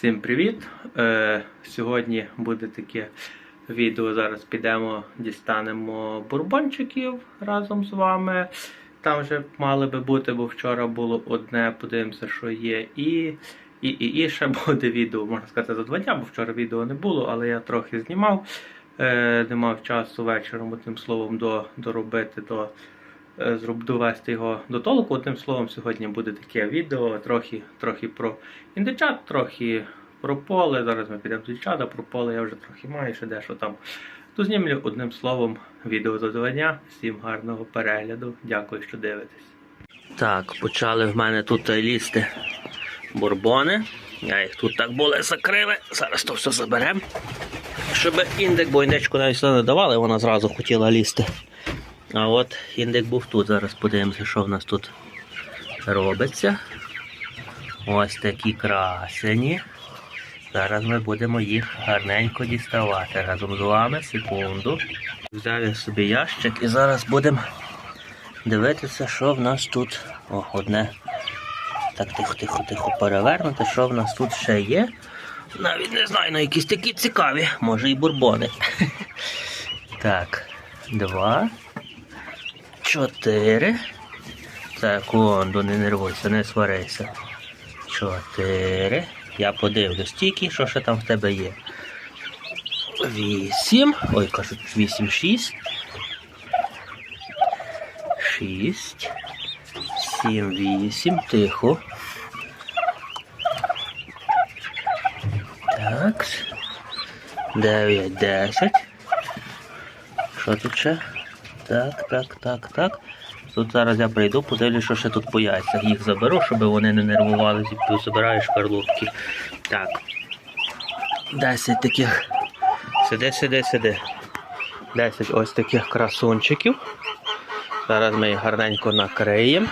Всім привіт! Е, сьогодні буде таке відео. Зараз підемо, дістанемо бурбончиків разом з вами. Там вже мали би бути, бо вчора було одне, подивимося, що є. І, і, і, і ще буде відео, можна сказати, за два дня, бо вчора відео не було, але я трохи знімав. Е, не мав часу вечором, одним словом, до, доробити до. Е, довести його до толку. Одним словом, сьогодні буде таке відео, трохи, трохи про індичат, трохи про поле. Зараз ми підемо до дівчат, а про поле я вже трохи маю, ще дещо там. То знімлю одним словом відео до. Всім гарного перегляду. Дякую, що дивитесь. Так, почали в мене тут лізти бурбони. Я їх тут так були закрили. Зараз то все заберемо. Щоб індик, бо індичку навіть не давали, вона зразу хотіла лізти. А от індик був тут. Зараз подивимося, що в нас тут робиться. Ось такі красені. Зараз ми будемо їх гарненько діставати разом з вами. Секунду. Взяв я собі ящик і зараз будемо дивитися, що в нас тут. О, одне. Так, тихо, тихо, тихо перевернути, що в нас тут ще є. Навіть не знаю, на якісь такі цікаві, може і бурбони. Так, два. Чотири. Так, Ондо, не нервуйся, не сварися. Чотири. Я подивлюсь тільки, що ще там в тебе є. Вісім. Ой, кажуть, вісім, шість. Шість. Сім, вісім. Тихо. Так. Дев'ять, десять. Що тут ще? Так, так, так, так. Тут зараз я прийду, подивлюсь, що ще тут по яйцях. Їх заберу, щоб вони не нервувалися, і забираєш шкарлупки. Так. 10 таких. Сиди, сиди, сиди. 10 ось таких красунчиків. Зараз ми їх гарненько накриємо.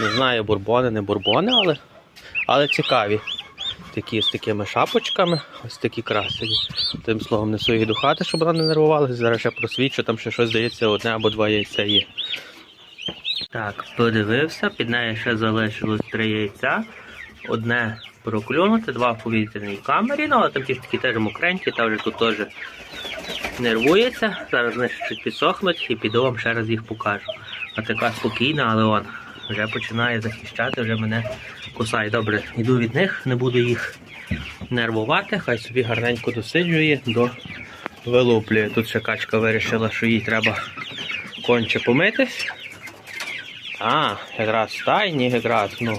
Не знаю, бурбони, не бурбони, але, але цікаві. Такі з такими шапочками, ось такі красиві. Тим словом несу їх до хати, щоб вона не нервувалася. Зараз ще просвічу, там ще щось здається, одне або два яйця є. Так, подивився, під нею ще залишилось три яйця. Одне проклюнути, два в повітряній камері, ну але там ті такі теж мокренькі, та вже тут теж нервується. Зараз вони ще чуть підсохнуть і піду вам ще раз їх покажу. А така спокійна, але он вже починає захищати, вже мене кусає. Добре, йду від них, не буду їх нервувати, хай собі гарненько досиджує до вилуплює. Тут ще качка вирішила, що їй треба конче помитись. А, якраз стайні, якраз, ну.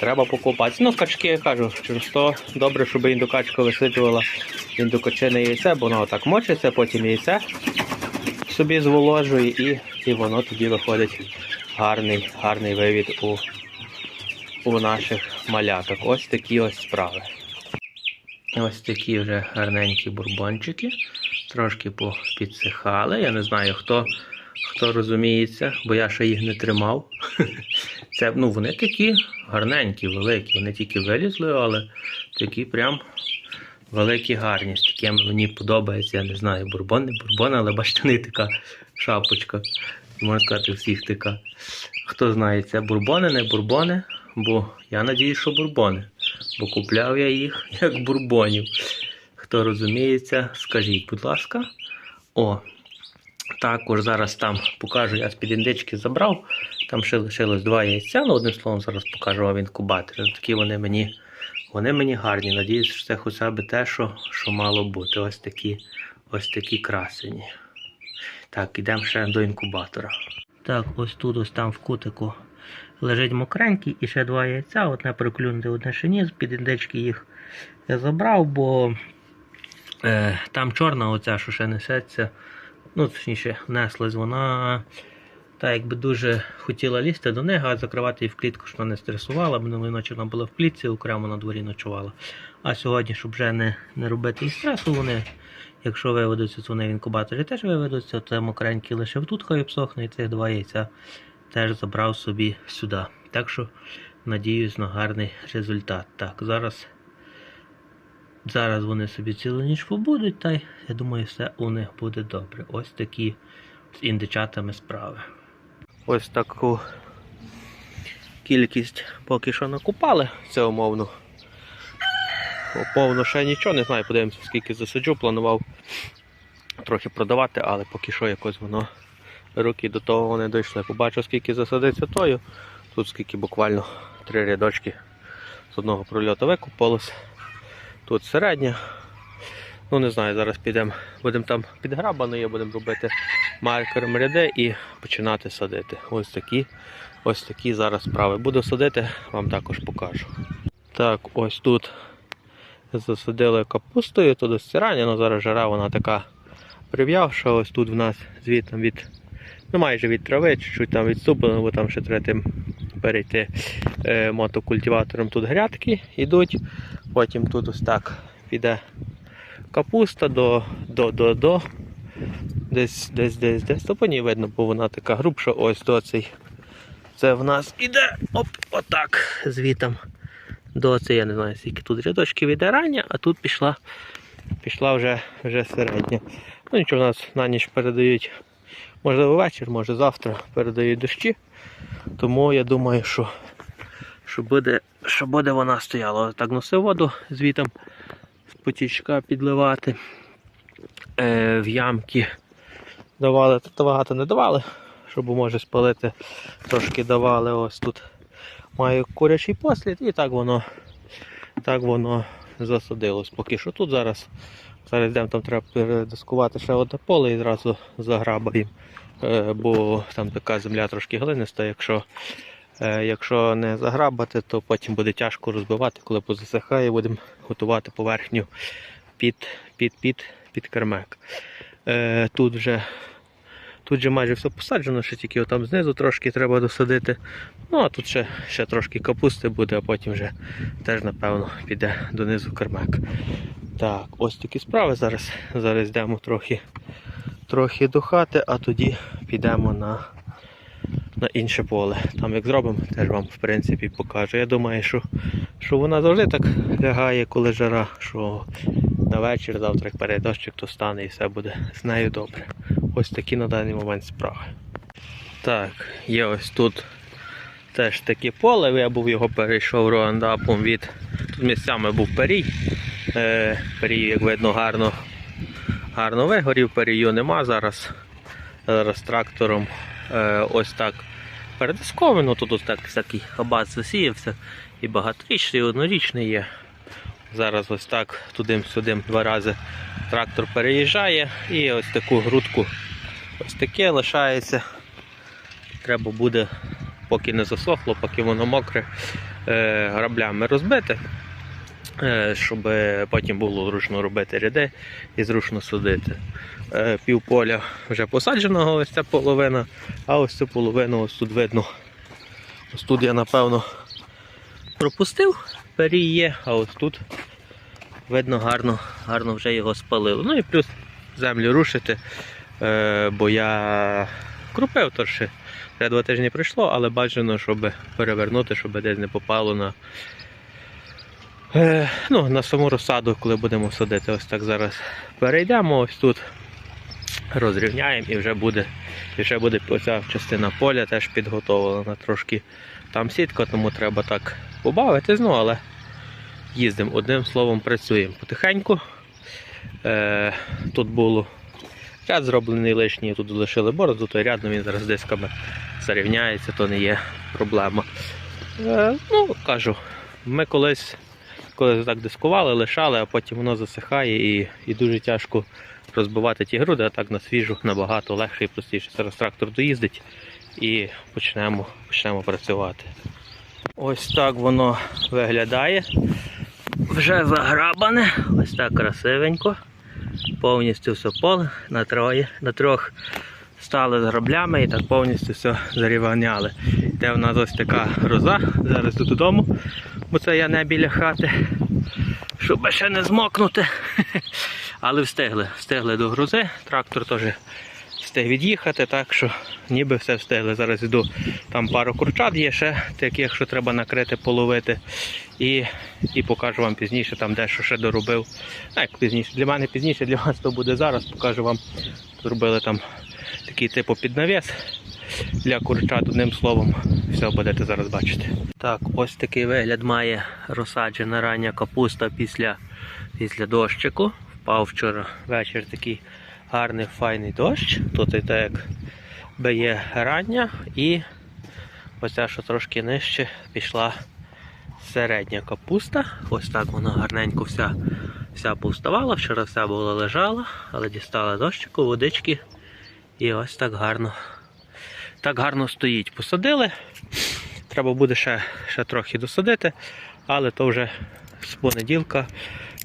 Треба покупатися. Ну, качки, я кажу, через то добре, щоб індукачка висиджувала індукачине яйце, бо воно отак мочиться, потім яйце собі зволожує і, і воно тоді виходить гарний, гарний вивід у, у наших маляток. Ось такі ось справи. Ось такі вже гарненькі бурбончики. Трошки підсихали. Я не знаю, хто, хто розуміється, бо я ще їх не тримав. Це, ну, вони такі гарненькі, великі. Вони тільки вилізли, але такі прям великі, гарні. Такими мені подобається, я не знаю, бурбон, не бурбон, але бачите, не така шапочка. Можна сказати, всіх така. Хто знає, це бурбони, не бурбони, бо я надіюсь, що бурбони. Бо купляв я їх як бурбонів. Хто розуміється, скажіть, будь ласка. О, також зараз там покажу, я з-під індички забрав. Там ще лишилось два яйця. Ну, одним словом, зараз покажу вам інкубатори. Такі вони мені, вони мені гарні. Надіюсь, що це хоча б те, що, що мало бути. Ось такі, ось такі красені. Так, ідемо ще до інкубатора. Так, ось тут, ось там в кутику лежить мокренький і ще два яйця. Одне проклюнути, одне ще ні. З-під індички їх я забрав, бо е, там чорна оця, що ще несеться. Ну, точніше, неслась вона. Та якби дуже хотіла лізти до неї, а закривати її в клітку, щоб вона не стресувала. Минулої ночі вона була в клітці, окремо на дворі ночувала. А сьогодні, щоб вже не, не робити їй стресу, вони, якщо виведуться, вони в інкубаторі теж виведуться, то мокренький лишив тут, хай обсохне, і цих два яйця теж забрав собі сюди. Так що надіюсь на гарний результат. Так, зараз. Зараз вони собі цілу ніч побудуть, та й я думаю, все у них буде добре. Ось такі з індичатами справи. Ось таку кількість поки що накупали, це умовно повно ще нічого, не знаю, подивимося, скільки засаджу, планував трохи продавати, але поки що якось воно руки до того не дійшли. Побачив, скільки засадиться тою. Тут скільки буквально три рядочки з одного прольоту викупалось. Тут середня. Ну не знаю, зараз підемо, будемо там підграбаною, будемо робити маркером ряди і починати садити. Ось такі, ось такі зараз справи. Буду садити, вам також покажу. Так, ось тут засадили капустою, то до стирання, але зараз жара вона така прив'явша. Ось тут в нас звідти від, ну майже від трави, чуть-чуть там відступлено, бо там ще треба тим перейти е, мотокультиватором. Тут грядки йдуть. Потім тут ось так піде капуста до, до, до, до. Десь, десь, десь, десь. То по ній видно, бо вона така грубша. Ось до цей. Це в нас іде оп, отак звітом. До це я не знаю, скільки тут рядочків іде рання, а тут пішла, пішла вже, вже середня. Ну нічого, у нас на ніч передають, можливо, вечір, може завтра передають дощі. Тому я думаю, що, що, буде, що буде вона стояла. Так носив воду звітом з потічка підливати. Е, в ямки давали, тут багато не давали, щоб може спалити, трошки давали. Ось тут маю курячий послід і так воно, так воно засадилось. Поки що тут зараз. Зараз йдемо, там треба передискувати ще одне поле і зразу заграбаємо. Е, бо там така земля трошки глиниста. Якщо, е, якщо не заграбати, то потім буде тяжко розбивати, коли позасихає, будемо готувати поверхню під, під, під, під кермек. Е, Тут вже Тут же майже все посаджено, ще тільки там знизу трошки треба досадити. Ну а тут ще, ще трошки капусти буде, а потім вже теж, напевно, піде донизу кермек. Так, ось такі справи. Зараз зараз йдемо трохи, трохи до хати, а тоді підемо на, на інше поле. Там як зробимо, теж вам в принципі покажу. Я думаю, що, що вона завжди так лягає, коли жара, що на вечір, завтра як перейде дощик, то стане і все буде з нею добре. Ось такі на даний момент справи. Так, є ось тут теж таке поле, я був його перейшов роандапом від. Тут місцями був перій. Е, перій, як видно, гарно, гарно вигорів, перію нема зараз. Зараз трактором е, ось так передисковано. Тут ось так такий абат засіявся. І багаторічний, і однорічний є. Зараз ось так туди-сюди два рази трактор переїжджає і ось таку грудку ось таке лишається. Треба буде, поки не засохло, поки воно мокре, е, граблями розбити, е, щоб потім було зручно робити ряди і зручно судити. Е, Півполя вже посадженого, ось ця половина, а ось цю половину ось тут видно. Ось тут я напевно пропустив, перій є, а ось тут видно гарно, гарно вже його спалило. Ну і плюс землю рушити, е, бо я крупив, то ще ще два тижні пройшло, але бажано, щоб перевернути, щоб десь не попало на, е, ну, на саму розсаду, коли будемо садити. Ось так зараз перейдемо, ось тут розрівняємо і вже буде, і вже буде оця частина поля теж підготовлена трошки. Там сітка, тому треба так побавитись, ну але їздимо. Одним словом, працюємо потихеньку. Е, тут було ряд зроблений лишній, тут лишили бороду, то рядом він зараз дисками зарівняється, то не є проблема. Е, ну, кажу, ми колись, колись так дискували, лишали, а потім воно засихає і, і дуже тяжко розбивати ті груди, а так на свіжу набагато легше і простіше. Зараз трактор доїздить і почнемо, почнемо працювати. Ось так воно виглядає. Вже заграбане, ось так красивенько. Повністю все поле на троє, на трьох стали граблями і так повністю все зарівняли. Де в нас ось така роза, зараз йду додому, бо це я не біля хати, щоб ще не змокнути. Але встигли, встигли до грузи, трактор теж встиг від'їхати, так що ніби все встигли. Зараз йду, там пару курчат є ще, таких, що треба накрити, половити. І, і покажу вам пізніше, там дещо ще доробив. Як пізніше, для мене пізніше, для вас то буде зараз. Покажу вам. Зробили там такий типу піднавіс для курчат, одним словом, все будете зараз бачити. Так, ось такий вигляд має розсаджена рання капуста після після дощику. Впав вчора вечір такий гарний файний дощ. Тут і так як би рання і ось що трошки нижче, пішла середня капуста. Ось так вона гарненько вся, вся повставала. Вчора вся була лежала, але дістала дощику, водички. І ось так гарно. Так гарно стоїть. Посадили. Треба буде ще, ще трохи досадити, але то вже з понеділка.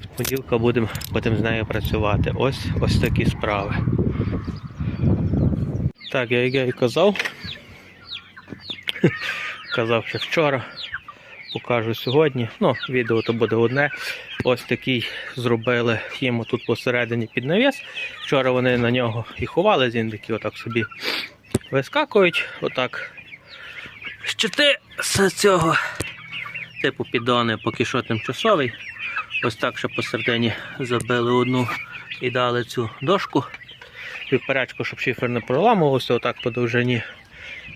З понеділка будемо будем з нею працювати. Ось ось такі справи. Так, я, я і казав. Казав ще вчора. Покажу сьогодні. Ну, відео то буде одне. Ось такий зробили їм тут посередині під навіс. Вчора вони на нього і ховали, такі отак собі вискакують. Отак. Щити з цього типу піддони поки що тимчасовий. Ось так ще посередині забили одну і дали цю дошку. Півперечку, щоб шифер не проламувався, отак по довжині.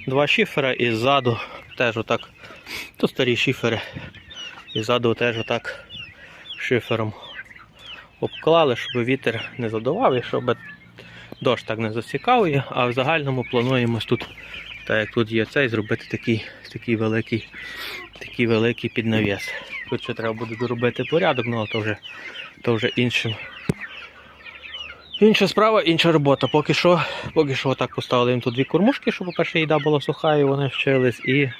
Два шифера і ззаду теж отак. То старі шифери. І ззаду теж отак шифером обклали, щоб вітер не задував і щоб дощ так не засікав. А в загальному плануємо тут, так як тут є цей, зробити такий, такий великий такий великий піднавіс. Тут ще треба буде доробити порядок, ну але то вже, то вже іншим. Інша справа, інша робота. Поки що, поки що так поставили їм тут дві кормушки, щоб, по-перше, їда була суха і вони вчились, і,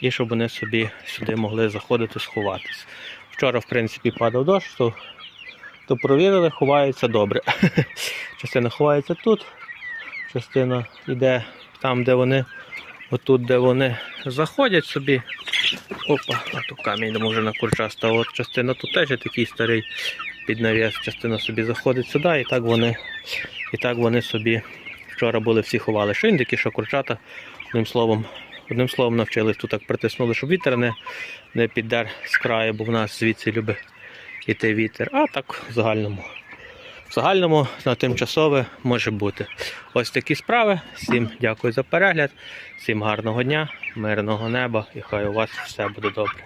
і щоб вони собі сюди могли заходити, сховатись. Вчора, в принципі, падав дощ, то, то провірили, ховаються добре. Частина ховається тут, частина йде там, де вони, отут, де вони заходять собі. Опа, а то камінь може на курча став. От частина тут теж такий старий під навіс, частина собі заходить сюди, і так вони, і так вони собі вчора були всі ховали. Що індики, що курчата, одним словом, одним словом навчились тут так притиснули, щоб вітер не, не піддер з краю, бо в нас звідси любить іти вітер. А так в загальному. В загальному на тимчасове може бути. Ось такі справи. Всім дякую за перегляд, всім гарного дня, мирного неба і хай у вас все буде добре.